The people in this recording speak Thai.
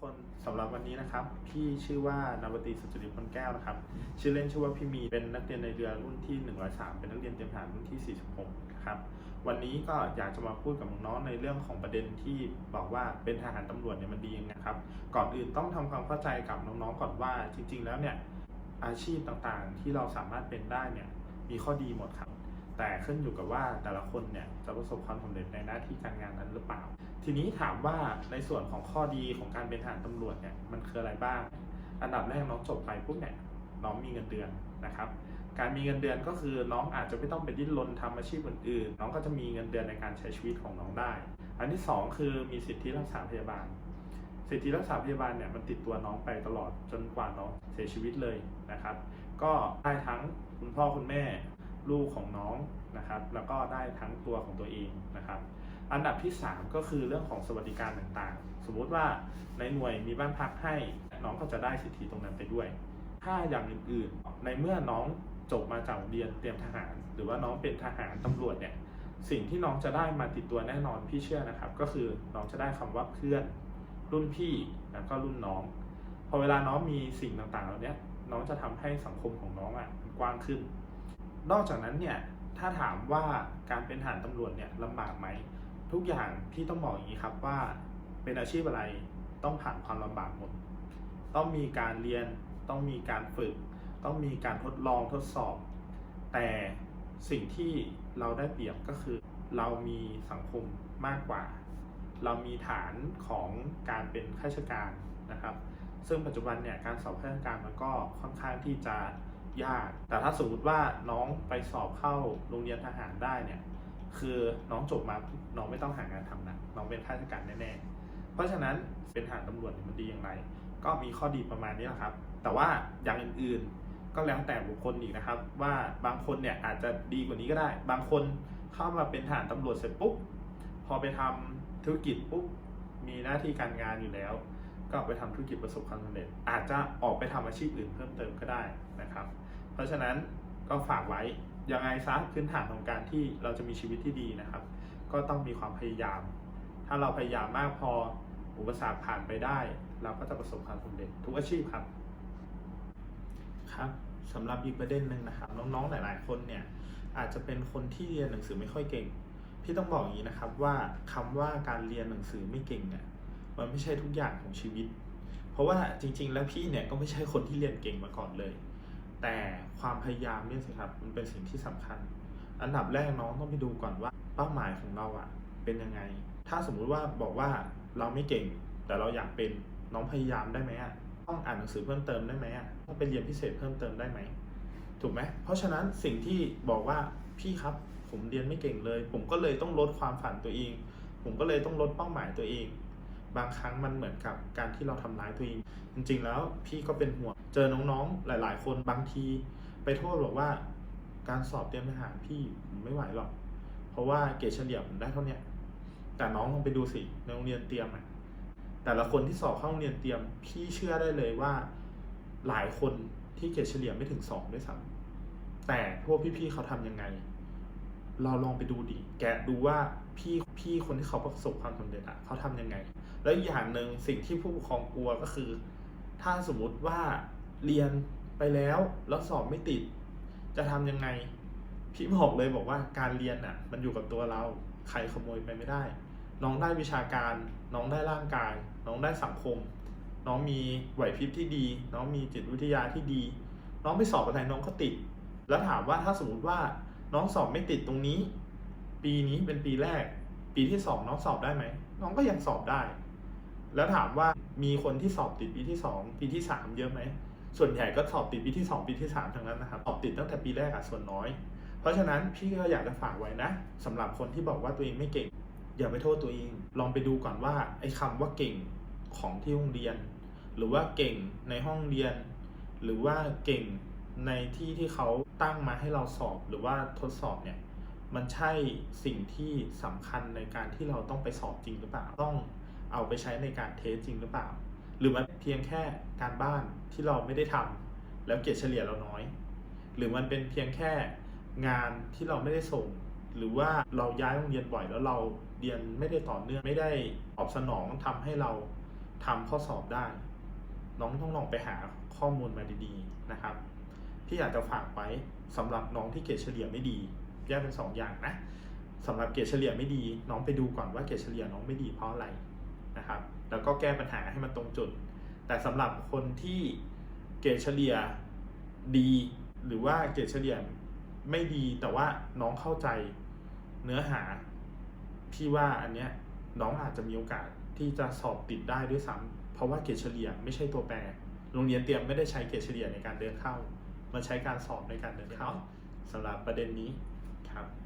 คนสำหรับวันนี้นะครับ พี่ชื่อว่านาวตีสุจริตพลแก้วนะครับ ชื่อเล่นชื่อว่าพี่มีเป็นนักเรียนในเรือรุ่นที่ 103 เป็นนักเรียนเตรียมทหารรุ่นที่ 46 นะครับ วันนี้ก็อยากจะมาพูดกับน้องในเรื่องของประเด็นที่บอกว่าเป็นทหารตำรวจเนี่ยมันดียังไงครับ ก่อนอื่นต้องทำความเข้าใจกับน้องๆก่อนว่าจริง ๆ แล้วเนี่ยอาชีพต่างๆที่เราสามารถเป็นได้เนี่ยมีข้อดีหมดครับ แต่ขึ้นอยู่กับว่าแต่ละคนเนี่ยจะประสบความสำเร็จในหน้าที่การงานนั้นหรือเปล่า ทีนี้ถามว่าในส่วนของข้อดีของการเป็นทหารตำรวจเนี่ยมันคืออะไรบ้าง อันดับแรกน้องจบไปปุ๊บเนี่ยน้องมีเงินเดือนนะครับการมีเงินเดือนก็คือน้องอาจจะไม่ต้องไปดิ้นรนทำอาชีพอื่นๆ น้องก็จะมีเงินเดือนในการใช้ชีวิตของน้องได้ อันที่สองคือมีสิทธิรักษาพยาบาล สิทธิรักษาพยาบาลเนี่ยมันติดตัวน้องไปตลอดจนกว่าน้องเสียชีวิตเลยนะครับ ก็ได้ทั้งคุณพ่อคุณแม่ ลูกของน้องนะครับ แล้วก็ได้ทั้งตัวของตัวเองนะครับ อันดับที่ 3 ก็คือเรื่องของสวัสดิการต่างๆ สมมุติว่าในหน่วยมีบ้านพักให้น้องก็จะได้สิทธิตรงนั้นไปด้วย ถ้าอย่างอื่นๆ ในเมื่อน้องจบมาจากเรียนเตรียมทหาร หรือว่าน้องเป็นทหารตำรวจเนี่ยสิ่งที่น้องจะได้มาติดตัวแน่นอนพี่เชื่อนะครับ ก็คือน้องจะได้คำว่าเพื่อน รุ่นพี่แล้วก็รุ่นน้อง พอเวลาน้องมีสิ่งต่างๆเหล่านี้น้องจะทำให้สังคมของน้องอะกว้างขึ้น นอกจากนั้นเนี่ยถ้าถามว่าการเป็นทหารตำรวจเนี่ยลำบากไหมทุกอย่างพี่ต้องบอกอย่างนี้ครับว่าเป็นอาชีพอะไรต้องผ่านความลำบากหมด ต้องมีการเรียนต้องมีการฝึก ต้องมีการทดลองทดสอบ แต่สิ่งที่เราได้เปรียบก็คือ เรามีสังคมมากกว่า เรามีฐานของการเป็นข้าราชการนะครับ ซึ่งปัจจุบันเนี่ยการสอบข้าราชการมันก็ค่อนข้างที่จะ ยาก แต่ถ้าสมมติว่าน้องไปสอบเข้าโรงเรียนทหารได้เนี่ย คือน้องจบมาน้องไม่ต้องหางานทำนะน้องเป็นข้าราชการแน่ๆ เพราะฉะนั้นเป็นทหารตำรวจมันดีอย่างไร ก็มีข้อดีประมาณนี้แหละครับ แต่ว่าอย่างอื่นๆก็แล้วแต่บุคคลอีกนะครับ ว่าบางคนเนี่ยอาจจะดีกว่านี้ก็ได้ บางคนเข้ามาเป็นทหารตำรวจเสร็จปุ๊บพอไปทำธุรกิจปุ๊บมีหน้าที่การงานอยู่แล้ว ก็ไปทำธุรกิจประสบความสำเร็จ อาจจะออกไปทำอาชีพอื่นเพิ่มเติมก็ได้นะครับ เพราะฉะนั้นก็ฝากไว้ยังไงซะพื้นฐานของการที่เราจะมีชีวิตที่ดีนะครับ ก็ต้องมีความพยายาม ถ้าเราพยายามมากพออุปสรรคผ่านไปได้ เราก็จะประสบความสำเร็จทุกอาชีพครับครับสำหรับอีกประเด็นหนึ่งนะครับ น้องๆหลาย ๆ คนเนี่ยอาจจะเป็นคนที่เรียนหนังสือไม่ค่อยเก่ง พี่ต้องบอกอย่างนี้นะครับว่าคำว่าการเรียนหนังสือไม่เก่งเนี่ยมันไม่ใช่ทุกอย่างของชีวิต เพราะว่าจริง ๆ แล้วพี่เนี่ยก็ไม่ใช่คนที่เรียนเก่งมาก่อนเลย แต่ความพยายามเนี่ยสิครับมันเป็นสิ่งที่สำคัญ อันดับแรกน้องต้องไปดูก่อนว่าเป้าหมายของเราอะเป็นยังไง ถ้าสมมุติว่าบอกว่าเราไม่เก่ง แต่เราอยากเป็นน้องพยายามได้ไหมอะต้องอ่านหนังสือเพิ่มเติมได้ไหมอะต้องไปเรียนพิเศษเพิ่มเติมได้ไหมถูกไหมเพราะฉะนั้นสิ่งที่บอกว่าพี่ครับผมเรียนไม่เก่งเลย ผมก็เลยต้องลดความฝันตัวเอง ผมก็เลยต้องลดเป้าหมายตัวเอง บางครั้งมันเหมือนกับการที่เราทำร้ายตัวเอง จริง ๆ แล้วพี่ก็เป็นห่วงเจอน้องๆ หลาย ๆ คนบางที ไปโทษบอกว่า การสอบเตรียมทหารพี่ผมไม่ไหวหรอก เพราะว่าเกรดเฉลี่ยผมได้เท่าเนี้ยแต่น้องลองไปดูสิในโรงเรียนเตรียมอะแต่ละคนที่สอบเข้าโรงเรียนเตรียม พี่เชื่อได้เลยว่าหลายคนที่เกรดเฉลี่ยไม่ถึงสองด้วยซ้ำแต่พวกพี่ๆเขาทำยังไง เราลองไปดูดิแกะดูว่า พี่พี่คนที่เขาประสบความสำเร็จอะเขาทำยังไง แล้วอย่างหนึ่งสิ่งที่ผู้ปกครองกลัวก็คือ ถ้าสมมุติว่าเรียนไปแล้วแล้วสอบไม่ติด จะทำยังไง พี่บอกเลยบอกว่าการเรียนอะมันอยู่กับตัวเราใครขโมยไปไม่ได้ น้องได้วิชาการ น้องได้ร่างกาย น้องได้สังคม น้องมีไหวพริบที่ดี น้องมีจิตวิทยาที่ดี น้องไปสอบอะไรน้องก็ติด แล้วถามว่าถ้าสมมติว่าน้องสอบไม่ติดตรงนี้ ปีนี้เป็นปีแรก ปีที่สองน้องสอบได้ไหมน้องก็ยังสอบได้ แล้วถามว่ามีคนที่สอบติดปีที่สองปีที่สามเยอะไหมส่วนใหญ่ก็สอบติดปีที่สองปีที่สามทั้งนั้นนะครับสอบติดตั้งแต่ปีแรกอะส่วนน้อย เพราะฉะนั้นพี่ก็อยากจะฝากไว้นะสำหรับคนที่บอกว่าตัวเองไม่เก่ง อย่าไปโทษตัวเอง ลองไปดูก่อนว่าไอ้คำว่าเก่งของที่โรงเรียน หรือว่าเก่งในห้องเรียน หรือว่าเก่งในที่ที่เขาตั้งมาให้เราสอบหรือว่าทดสอบเนี่ย มันใช่สิ่งที่สำคัญในการที่เราต้องไปสอบจริงหรือเปล่า ต้องเอาไปใช้ในการเทสจริงหรือเปล่า หรือมันเพียงแค่การบ้านที่เราไม่ได้ทำแล้วเกรดเฉลี่ยเราน้อย หรือมันเป็นเพียงแค่งานที่เราไม่ได้ส่ง หรือว่าเราย้ายโรงเรียนบ่อยแล้วเราเรียนไม่ได้ต่อเนื่องไม่ได้ตอบสนองทำให้เราทำข้อสอบได้ น้องต้องลองไปหาข้อมูลมาดีๆนะครับพี่อยากจะฝากไว้สำหรับน้องที่เกรดเฉลี่ยไม่ดี แยกเป็นสองอย่างนะสำหรับเกรดเฉลี่ยไม่ดี น้องไปดูก่อนว่าเกรดเฉลี่ยน้องไม่ดีเพราะอะไรนะครับ แล้วก็แก้ปัญหาให้มันตรงจุด แต่สำหรับคนที่เกรดเฉลี่ยดี หรือว่าเกรดเฉลี่ยไม่ดีแต่ว่าน้องเข้าใจเนื้อหาพี่ว่าอันเนี้ยน้องอาจจะมีโอกาสที่จะสอบติดได้ด้วยซ้ำเพราะว่าเกรดเฉลี่ยไม่ใช่ตัวแปรโรงเรียนเตรียมไม่ได้ใช้เกรดเฉลี่ยในการเดินเข้า มันใช้การสอบในการเดินเข้าสำหรับประเด็นนี้ ครับ